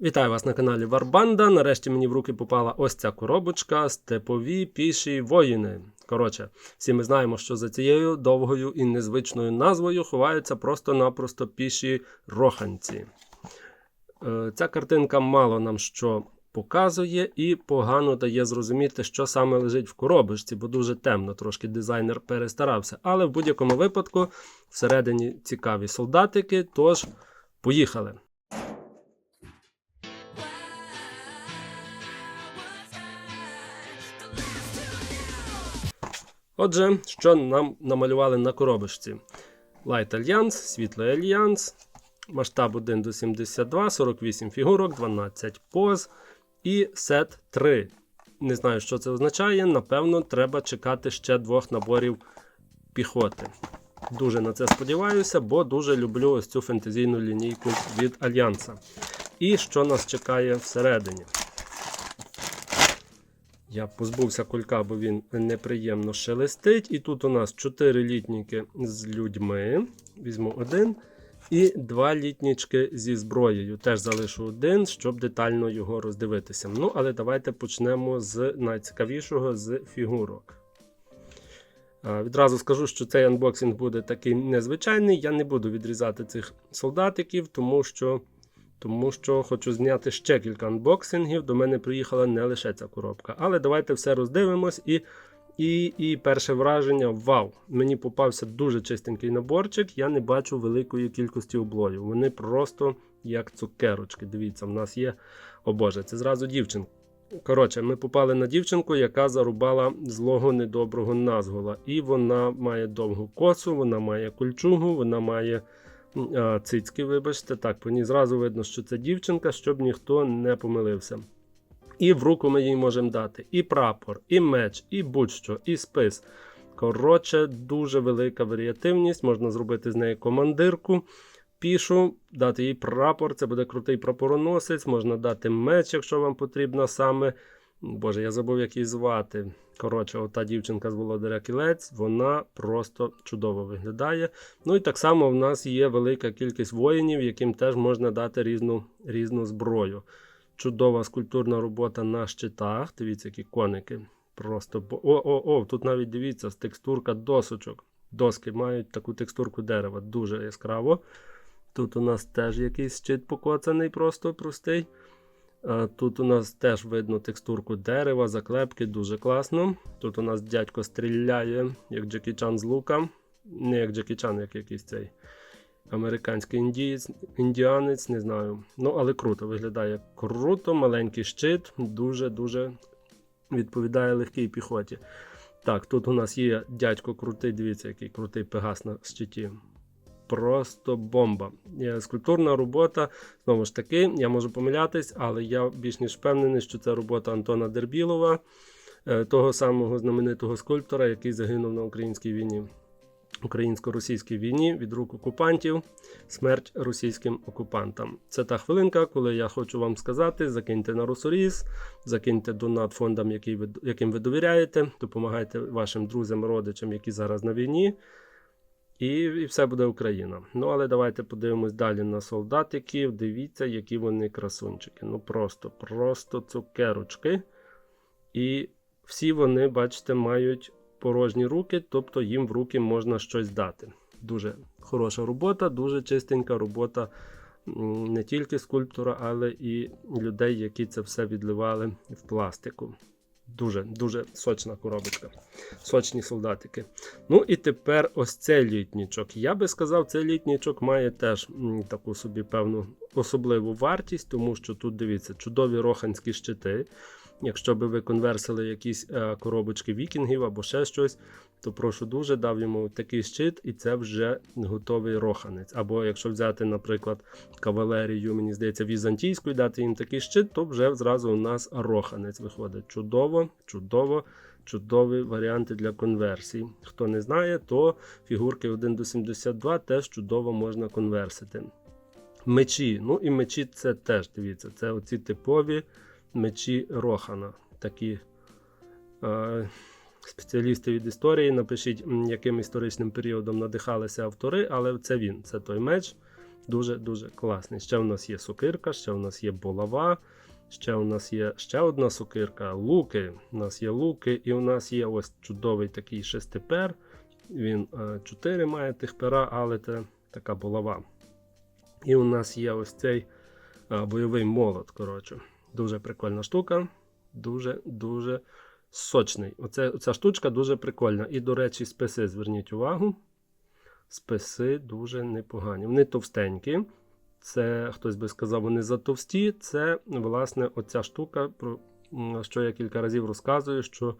Вітаю вас на каналі Варбанда. Нарешті мені в руки попала ось ця коробочка Степові піші воїни. Коротше, всі ми знаємо, що за цією довгою і незвичною назвою ховаються просто-напросто піші роханці. Е, Ця картинка мало нам що показує і погано дає зрозуміти, що саме лежить в коробочці, бо дуже темно, трошки дизайнер перестарався. Але в будь-якому випадку всередині цікаві солдатики. Тож, поїхали! Отже, що нам намалювали на коробочці? Light Alliance, Світлий Альянс, масштаб 1 до 72, 48 фігурок, 12 поз і сет 3. Не знаю, що це означає. Напевно, треба чекати ще двох наборів піхоти. Дуже на це сподіваюся, бо дуже люблю ось цю фентезійну лінійку від Альянса. І що нас чекає всередині? Я позбувся кулька, бо він неприємно шелестить. І тут у нас 4 літніки з людьми. Візьму один. І два літнічки зі зброєю. Теж залишу один, щоб детально його роздивитися. Ну, але давайте почнемо з найцікавішого з фігурок. Відразу скажу, що цей анбоксинг буде такий незвичайний. Я не буду відрізати цих солдатиків, тому що. Тому що хочу зняти ще кілька анбоксингів. До мене приїхала не лише ця коробка. Але давайте все роздивимось. І і, і перше враження: вау! Мені попався дуже чистенький наборчик. Я не бачу великої кількості облоїв. Вони просто як цукерочки. Дивіться, в нас є. О Боже, це зразу дівчинка. Коротше, ми попали на дівчинку, яка зарубала злого недоброго назгола. І вона має довгу косу, вона має кульчугу, вона має цицьки, вибачте. Так, по ній зразу видно, що це дівчинка, щоб ніхто не помилився. І в руку ми їй можемо дати і прапор, і меч, і будь-що, і спис. Коротше, дуже велика варіативність. Можна зробити з неї командирку. Пішу, дати їй прапор, це буде крутий прапороносець, можна дати меч, якщо вам потрібно саме. Боже, я забув, як її звати. Коротше, ота дівчинка з володаря кілець, вона просто чудово виглядає. Ну і так само в нас є велика кількість воїнів, яким теж можна дати різну, різну зброю. Чудова скульптурна робота на щитах. Дивіться, які коники. Просто о-о-о, тут навіть дивіться, текстурка досочок. Доски мають таку текстурку дерева, дуже яскраво. Тут у нас теж якийсь щит покоцаний, просто простий. Тут у нас теж видно текстурку дерева, заклепки, дуже класно. Тут у нас дядько стріляє, як Джекі Чан з лука. Не як Джекі Чан, як якийсь цей американський індієць, індіанець, не знаю. Ну, але круто, виглядає круто, маленький щит, дуже-дуже відповідає легкій піхоті. Так, тут у нас є дядько крутий, дивіться, який крутий пегас на щиті. Просто бомба. Скульптурна робота, знову ж таки, я можу помилятись, але я більш ніж впевнений, що це робота Антона Дербілова, того самого знаменитого скульптора, який загинув на українській війні, українсько-російській війні від рук окупантів. Смерть російським окупантам. Це та хвилинка, коли я хочу вам сказати: закиньте на Росоріз, закиньте донат фондам, яким ви довіряєте, допомагайте вашим друзям, родичам, які зараз на війні. І і все буде Україна. Ну, але давайте подивимось далі на солдатиків. Дивіться, які вони красунчики. Ну просто, просто цукерочки. І всі вони, бачите, мають порожні руки, тобто їм в руки можна щось дати. Дуже хороша робота, дуже чистенька робота не тільки скульптора, але і людей, які це все відливали в пластику. Дуже дуже сочна коробочка. Сочні солдатики. Ну і тепер ось цей літнічок. Я би сказав, цей літнічок має теж таку собі певну особливу вартість, тому що тут дивіться чудові роханські щити. Якщо би ви конверсили якісь е, коробочки вікінгів або ще щось, то прошу дуже дав йому такий щит, і це вже готовий роханець. Або якщо взяти, наприклад, кавалерію, мені здається, візантійську і дати їм такий щит, то вже зразу у нас роханець виходить. Чудово, чудово, чудові варіанти для конверсій. Хто не знає, то фігурки 1 до 72 теж чудово можна конверсити. Мечі. Ну і мечі це теж дивіться, це оці типові мечі Рохана. Такі е, спеціалісти від історії. Напишіть, яким історичним періодом надихалися автори, але це він, це той меч. Дуже-дуже класний. Ще у нас є сокирка, ще у нас є булава, ще у нас є ще одна сокирка, луки. У нас є луки, і у нас є ось чудовий такий шестипер. Він е, 4 має тих пера, але це така булава. І у нас є ось цей е, бойовий молот. Коротше. Дуже прикольна штука. Дуже-дуже сочний. Оце, оця штучка дуже прикольна. І, до речі, списи, зверніть увагу. Списи дуже непогані. Вони товстенькі. Це, хтось би сказав, вони затовсті. Це, власне, оця штука, про що я кілька разів розказую, що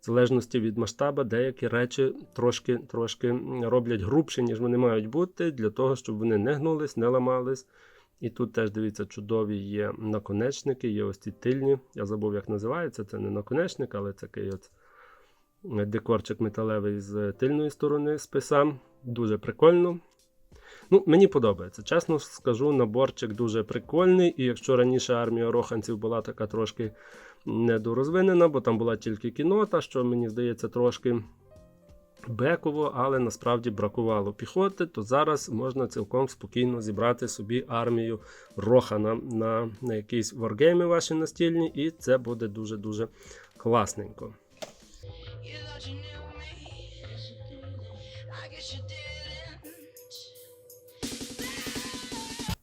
в залежності від масштаба деякі речі трошки, трошки роблять грубші, ніж вони мають бути, для того, щоб вони не гнулись, не ламались. І тут теж дивіться, чудові є наконечники, є ось ці тильні. Я забув, як називається. Це не наконечник, але такий от е, декорчик металевий з тильної сторони списа. Дуже прикольно. Ну, мені подобається. Чесно скажу, наборчик дуже прикольний. І якщо раніше армія роханців була така трошки недорозвинена, бо там була тільки кінота, що мені здається трошки беково, але насправді бракувало піхоти, то зараз можна цілком спокійно зібрати собі армію Рохана на, на якісь варгейми ваші настільні, і це буде дуже-дуже класненько. You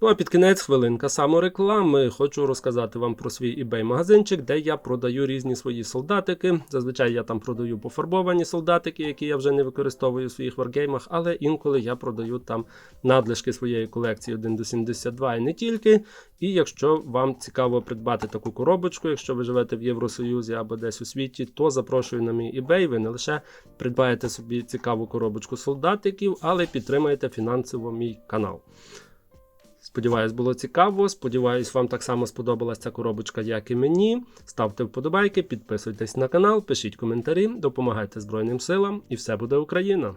Ну а під кінець хвилинка самореклами. Хочу розказати вам про свій eBay магазинчик, де я продаю різні свої солдатики. Зазвичай я там продаю пофарбовані солдатики, які я вже не використовую в своїх варгеймах, але інколи я продаю там надлишки своєї колекції 1 до 72 і не тільки. І якщо вам цікаво придбати таку коробочку, якщо ви живете в Євросоюзі або десь у світі, то запрошую на мій eBay. Ви не лише придбаєте собі цікаву коробочку солдатиків, але підтримаєте фінансово мій канал. Сподіваюсь, було цікаво. Сподіваюсь, вам так само сподобалась ця коробочка, як і мені. Ставте вподобайки, підписуйтесь на канал, пишіть коментарі, допомагайте Збройним силам, і все буде Україна!